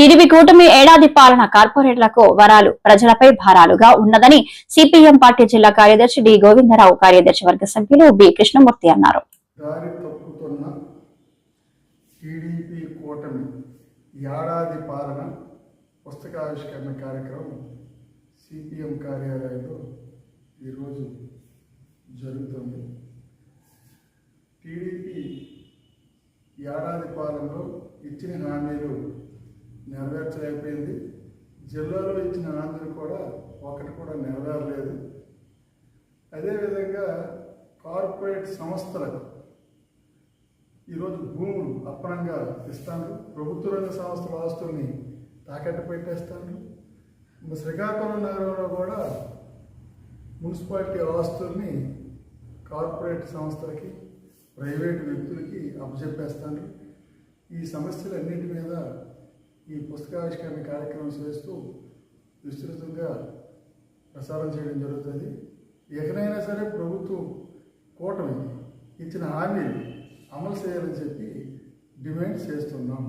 TDP కూటమి ఏడాది పాలన కార్పొరేట్లకు వరాలు ప్రజలపై భారాలుగా ఉన్నదని సిపిఎం పార్టీ జిల్లా కార్యదర్శి డి గోవిందరావు కార్యదర్శి వర్గ సభ్యులు బి కృష్ణమూర్తి అన్నారు. టీడీపీ కూటమి ఏడాది పాలన పుస్తకావిష్కరణ కార్యక్రమం సిపిఎం కార్యాలయంలో ఈరోజు జరుగుతుంది. టీడీపీ ఏడాది పాలనలో ఇచ్చిన హామీలు అయిపోయింది. జిల్లాలో ఇచ్చిన హామీలు కూడా ఒకటి కూడా నెరవేరలేదు. అదేవిధంగా కార్పొరేట్ సంస్థలకు ఈరోజు భూములు అప్పనంగా ఇస్తాను ప్రభుత్వ రంగ సంస్థల ఆస్తుల్ని తాకట్టు పెట్టేస్తాను శ్రీకాకుళం నగరంలో కూడా మున్సిపాలిటీ ఆస్తుల్ని కార్పొరేట్ సంస్థలకి ప్రైవేటు వ్యక్తులకి అప్పచెప్పేస్తాను ఈ సమస్యలన్నింటి మీద ఈ పుస్తకావిష్కరణ కార్యక్రమం చేస్తూ విస్తృతంగా ప్రసారం చేయడం జరుగుతుంది. ఎక్కడైనా సరే ప్రభుత్వం కూటమి ఇచ్చిన హామీలు అమలు చేయాలని చెప్పి డిమాండ్ చేస్తున్నాం.